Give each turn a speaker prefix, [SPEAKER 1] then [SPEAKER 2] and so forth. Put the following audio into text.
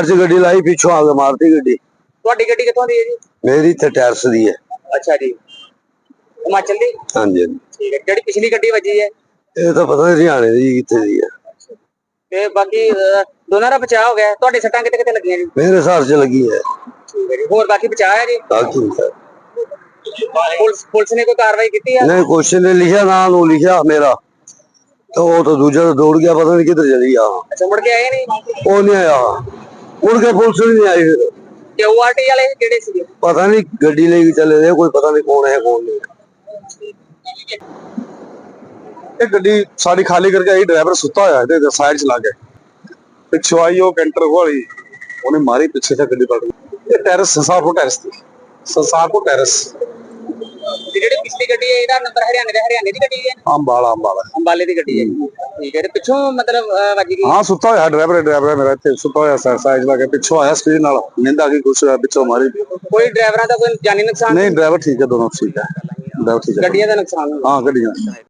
[SPEAKER 1] Side 'ਚ ਗੱਡੀ ਲਾਈ ਪਿੱਛੋਂ ਆ ਕੇ ਮਾਰਤੀ ਗੱਡੀ।
[SPEAKER 2] ਤੁਹਾਡੀ ਗੱਡੀ ਕਿੱਥੋਂ ਦੀ ਹੈ ਜੀ?
[SPEAKER 1] ਮੇਰੀ ਇੱਥੇ ਟਾਇਰਸ ਦੀ ਹੈ।
[SPEAKER 2] ਅੱਛਾ ਜੀ। ਹਿਮਾਚਲ ਦੀ?
[SPEAKER 1] ਹਾਂਜੀ ਹਾਂਜੀ।
[SPEAKER 2] ਠੀਕ ਹੈ। ਜਿਹੜੀ ਪਿਛਲੀ ਗੱਡੀ ਵੱਜੀ ਹੈ?
[SPEAKER 1] ਇਹ ਤਾਂ ਪਤਾ ਨਹੀਂ ਹਰਿਆਣੇ ਦੀ ਕਿੱਥੇ ਦੀ ਹੈ।
[SPEAKER 2] ਤੇ ਬਾਕੀ ਅਹ, ਦੋਨਾਂ ਦਾ ਬਚਾਅ ਹੋ ਗਿਆ ਤੁਹਾਡੇ ਸੱਟਾਂ ਕਿਤੇ ਕਿਤੇ ਲੱਗੀਆਂ ਜੀ?
[SPEAKER 1] ਮੇਰੇ ਹਿਸਾਬ 'ਚ ਲੱਗੀ ਹੈ।
[SPEAKER 2] ਠੀਕ ਹੈ ਜੀ। ਹੋਰ ਬਾਕੀ ਬਚਾਅ ਹੈ ਜੀ?
[SPEAKER 1] ਬਾਕੀ ਹੈ।
[SPEAKER 2] ਪੁਲਿਸ ਪੁਲਿਸ ਨੇ ਕੋਈ ਕਾਰਵਾਈ ਕੀਤੀ ਹੈ?
[SPEAKER 1] ਨਹੀਂ ਕੁਐਸਚਨ ਨੇ ਲਿਖਿਆ ਨਾਂ ਨੂੰ ਲਿਖਿਆ ਮੇਰਾ। ਤਾਂ ਉਹ ਤਾਂ ਦੂਜਾ ਤਾਂ ਦੌੜ ਗਿਆ ਪਤਾ ਨਹੀਂ ਕਿੱਧਰ ਚਲੀ ਗਿਆ।
[SPEAKER 2] ਅੱਛਾ ਮੁੜ ਕੇ ਆਏ ਨਹੀਂ?
[SPEAKER 1] ਉਹ ਨਹੀਂ ਆਇਆ। ਮੁੜ ਕੇ ਪੁਲਿਸ ਵੀ ਨਹੀਂ ਆਈ ਫਿਰ।
[SPEAKER 2] ਤੇ ORT ਵਾਲੇ ਕਿਹੜੇ ਸੀਗੇ?
[SPEAKER 1] ਪਤਾ ਨਹੀਂ ਗੱਡੀ ਲੈ ਕੇ ਚਲੇ ਗਏ ਕੋਈ ਪਤਾ ਨਹੀਂ ਕੌਣ ਹੈ ਕੌਣ ਨਹੀਂ।
[SPEAKER 3] ਇਹ ਗੱਡੀ ਸਾਡੀ ਖਾਲੀ ਕਰਕੇ ਆਈ ਡਰਾਈਵਰ ਸੁੱਤਾ ਹੋਇਆ ਇਹਦੇ ਸਾਈਡ ਚ ਲੱਗ ਗਿਆ। ਪਿੱਛੋਂ ਆਈ ਉਹ ਕੈਂਟਰ ਵਾਲੀ ਉਹਨੇ ਮਾਰੀ ਪਿੱਛੇ ਤੇ ਗੱਡੀ ਪਲਟ ਗਈ ਇਹ ਟੈਰਸ ਸੰਸਾਰਪੁਰ ਟੈਰਸ ਤੇ ਟੈਰਸ
[SPEAKER 2] ਤੇ ਜਿਹੜੀ ਗੱਡੀ ਹੈ ਇਹਦਾ ਨੰਬਰ ਹਰਿਆਣੇ ਦਾ ਹਰਿਆਣੇ ਦੀ ਗੱਡੀ ਹੈ।
[SPEAKER 3] ਅੰਬਾਲਾ ਅੰਬਾਲਾ।
[SPEAKER 2] ਅੰਬਾਲੇ ਦੀ ਗੱਡੀ ਹੈ। ਠੀਕ ਹੈ ਤੇ ਪਿੱਛੋਂ ਮਤਲਬ ਵੱਜ ਗਈ।
[SPEAKER 3] ਹਾਂ ਸੁੱਤਾ ਹੋਇਆ ਡਰਾਈਵਰ ਡਰਾਈਵਰ ਮੇਰਾ ਇੱਥੇ ਸੁੱਤਾ ਹੋਇਆ ਸਾਈਡ ਲਾ ਕੇ ਪਿੱਛੋਂ ਆਇਆ ਸਪੀਡ ਨਾਲ ਨਿੰਦਾ ਕੀ ਕੁਛ ਪਿੱਛੋਂ ਮਾਰੀ।
[SPEAKER 2] ਕੋਈ ਡਰਾਈਵਰਾਂ ਦਾ ਕੋਈ ਜਾਨੀ ਨੁਕਸਾਨ?
[SPEAKER 3] ਨਹੀਂ ਡਰਾਈਵਰ ਠੀਕ ਹੈ ਦੋਨੋਂ ਠੀਕ ਹੈ। ਡਰਾਈਵਰ ਠੀਕ ਹੈ।
[SPEAKER 2] ਗੱਡੀਆਂ ਦਾ ਨੁਕਸਾਨ
[SPEAKER 3] ਹਾਂ ਗੱਡੀਆਂ।